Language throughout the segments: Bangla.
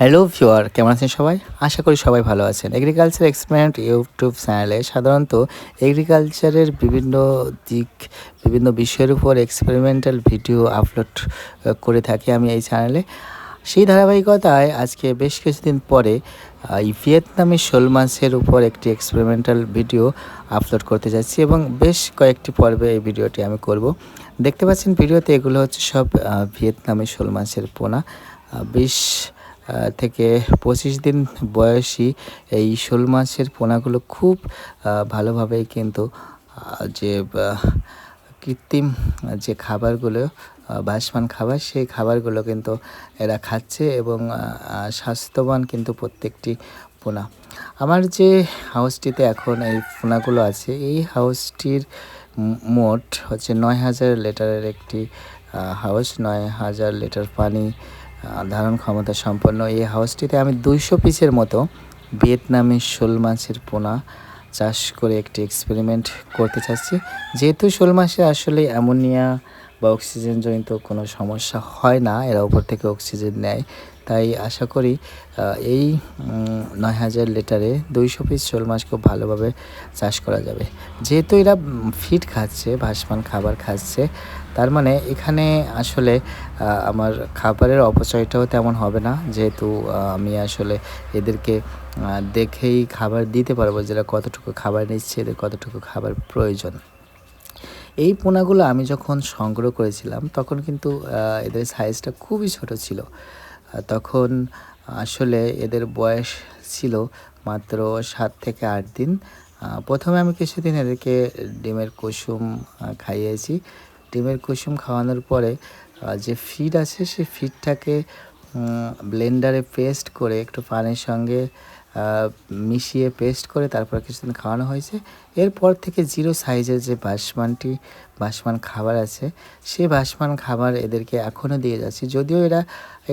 হ্যালো ভিউয়ার, কেমন আছেন সবাই? আশা করি সবাই ভালো আছেন। এগ্রিকালচার এক্সপেরিমেন্ট ইউটিউব চ্যানেলে সাধারণত এগ্রিকালচারের বিভিন্ন দিক, বিভিন্ন বিষয়ের উপর এক্সপেরিমেন্টাল ভিডিও আপলোড করে থাকি আমি এই চ্যানেলে সেই ধারাবাহিকতায় আজকে বেশ কিছুদিন পরে ভিয়েতনামি শোল মাছের উপর একটি এক্সপেরিমেন্টাল ভিডিও আপলোড করতে যাচ্ছি এবং বেশ কয়েকটি পর্বে এই ভিডিওটি আমি করব। দেখতে পাচ্ছেন ভিডিওতে এগুলো হচ্ছে সব ভিয়েতনামি শোল মাছের পোনা। বিশ থেকে পঁচিশ দিন বয়সী এই শোল মাছের পোনাগুলো খুব ভালোভাবেই কিন্তু যে কৃত্রিম যে খাবারগুলো বাসমান খাবার, সেই খাবারগুলো কিন্তু এরা খাচ্ছে এবং স্বাস্থ্যবান কিন্তু প্রত্যেকটি পোনা। আমার যে হাউসটিতে এখন এই পোনাগুলো আছে, এই হাউসটির মোট হচ্ছে নয় হাজার লিটারের একটি হাউস, নয় হাজার লিটার পানি ধারণ ক্ষমতা সম্পন্ন এই হাউসটিতে আমি দুইশো পিসের মতো ভিয়েতনামি শোল মাছের পোনা চাষ করে একটি এক্সপেরিমেন্ট করতে চাচ্ছি। যেহেতু শোল মাছে আসলে অ্যামোনিয়া বা অক্সিজেন জনিত কোনো সমস্যা হয় না, এরা উপর থেকে অক্সিজেন নেয়। তাই আশা করি এই নয় হাজার লিটারে দুইশো পিস শোল মাছ খুব ভালোভাবে চাষ করা যাবে। যেহেতু এরা ফিট খাচ্ছে, ভাসমান খাবার খাচ্ছে, তার মানে এখানে আসলে আমার খাবারের অপচয়টাও তেমন হবে না। যেহেতু আমি আসলে এদেরকে দেখেই খাবার দিতে পারব যেটা কতটুকু খাবার নিচ্ছে, এদের কতটুকু খাবার প্রয়োজন। এই পোনাগুলো আমি যখন সংগ্রহ করেছিলাম, তখন কিন্তু এদের সাইজটা খুবই ছোট ছিল। তখন আসলে এদের বয়স ছিল মাত্র সাত থেকে আট দিন। প্রথমে আমি কিছুদিন এদেরকে ডিমের কুসুম খাইয়েছি। ডিমের কুসুম খাওয়ানোর পরে যে ফিড আছে সেই ফিডটাকে ব্লেন্ডারে পেস্ট করে একটু পানির সঙ্গে মিশিয়ে পেস্ট করে তারপর কিছুদিন খাওয়ানো হয়েছে। এরপর থেকে জিরো সাইজের যে বাসমানটি, বাসমান খাবার আছে সেই বাসমান খাবার এদেরকে এখনও দিয়ে যাচ্ছি। যদিও এরা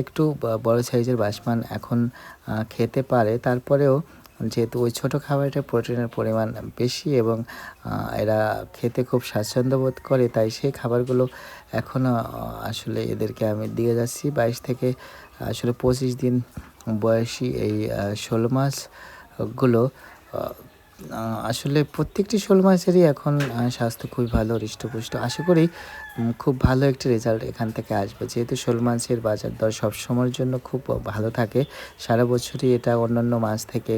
একটু বড় সাইজের বাসমান এখন খেতে পারে। তারপরেও যেহেতু ওই ছোটো খাবারটা প্রোটিনের পরিমাণ বেশি এবং এরা খেতে খুব স্বাচ্ছন্দ্য বোধ করে, তাই সেই খাবারগুলো এখনও আসলে এদেরকে আমি দিয়ে যাচ্ছি। বাইশ থেকে, আসলে পঁচিশ দিন বয়সী এই শোল মাছগুলো আসলে প্রত্যেকটি শোল মাছেরই এখন স্বাস্থ্য খুবই ভালো, হৃষ্টপুষ্ট। আশা করি খুব ভালো একটি রেজাল্ট এখান থেকে আসবে। যেহেতু শোল মাছের বাজার দর সবসময়ের জন্য খুব ভালো থাকে, সারা বছরই এটা অন্যান্য মাছ থেকে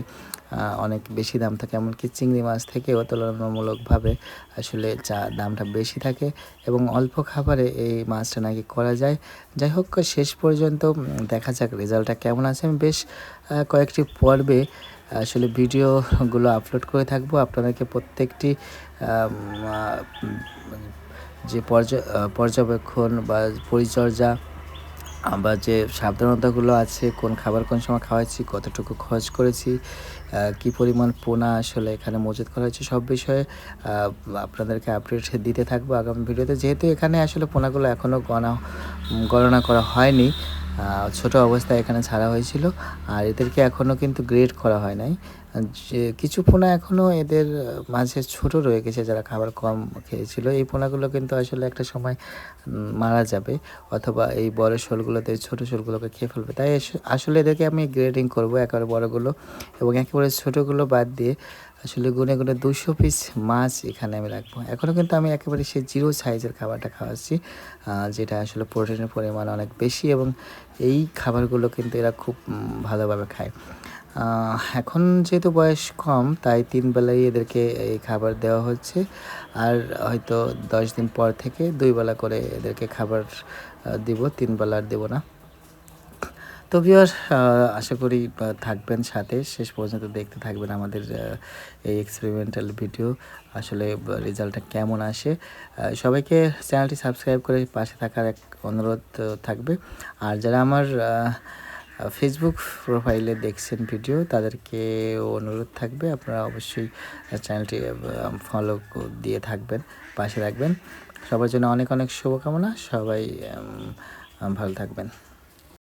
অনেক বেশি দাম থাকে। এমনকি চিংড়ি মাছ থেকেও তুলনামূলকভাবে আসলে চা দামটা বেশি থাকে এবং অল্প খাবারে এই মাছটা নাকি করা যায়। যাই হোক, শেষ পর্যন্ত দেখা যাক রেজাল্টটা কেমন আছে। আমি বেশ কয়েকটি পর্বে আসলে ভিডিওগুলো আপলোড করে থাকব। আপনাদেরকে প্রত্যেকটি উম, যে পর্য- পর্যবেক্ষণ বা পরিচর্যা বা যে সাবধানতাগুলো আছে, কোন খাবার কোন সময় খাওয়াচ্ছি কতটুকু খরচ করেছি কি পরিমাণ পোনা আসলে এখানে মজুত করা হয়েছে, সব বিষয়ে আপনাদেরকে আপডেট দিতে থাকব আগামী ভিডিওতে। যেহেতু এখানে আসলে পোনাগুলো এখনও গণা গণনা করা হয়নি ছোট অবস্থায় এখানে ছাড়া হয়েছিল, আর এদেরকে এখনও কিন্তু গ্রেড করা হয় নাই। যে কিছু পোনা এখনও এদের মাঝে ছোট রয়ে গেছে, যারা খাবার কম খেয়েছিল। এই পোনাগুলো কিন্তু আসলে একটা সময় মারা যাবে, অথবা এই বড় শোলগুলোতে, ছোট শোলগুলোকে খেয়ে ফেলবে। তাই আসলে এদেরকে আমি গ্রেডিং করব একেবারে বড়গুলো এবং একেবারে ছোটোগুলো বাদ দিয়ে আসলে গুনে গুনে দুশো পিস মাছ এখানে আমি রাখব। এখনও কিন্তু আমি একেবারে সেই জিরো সাইজের খাবারটা খাওয়াচ্ছি যেটা আসলে প্রোটিনের পরিমাণ অনেক বেশি এবং এই খাবারগুলো কিন্তু এরা খুব ভালোভাবে খায়। এখন যেহেতু বয়স কম, তাই তিন বেলাই এদেরকে এই খাবার দেওয়া হচ্ছে। আর হয়তো দশ দিন পর থেকে দুই বেলা করে এদেরকে খাবার দিব, তিন বেলা আর দেবো না। তো ভিউয়ার আশা করি থাকবেন সাথে। শেষ পর্যন্ত দেখতে থাকবেন আমাদের এই এক্সপেরিমেন্টাল ভিডিও আসলে রেজাল্টটা কেমন আসে। সবাইকে চ্যানেলটি সাবস্ক্রাইব করে পাশে থাকার এক অনুরোধ থাকবে। আর যারা আমার ফেসবুক প্রোফাইলে দেখছেন ভিডিও তাদেরকে অনুরোধ থাকবে, আপনারা অবশ্যই চ্যানেলটি ফলো দিয়ে থাকবেন, পাশে রাখবেন। সবার জন্য অনেক অনেক শুভকামনা, সবাই ভালো থাকবেন।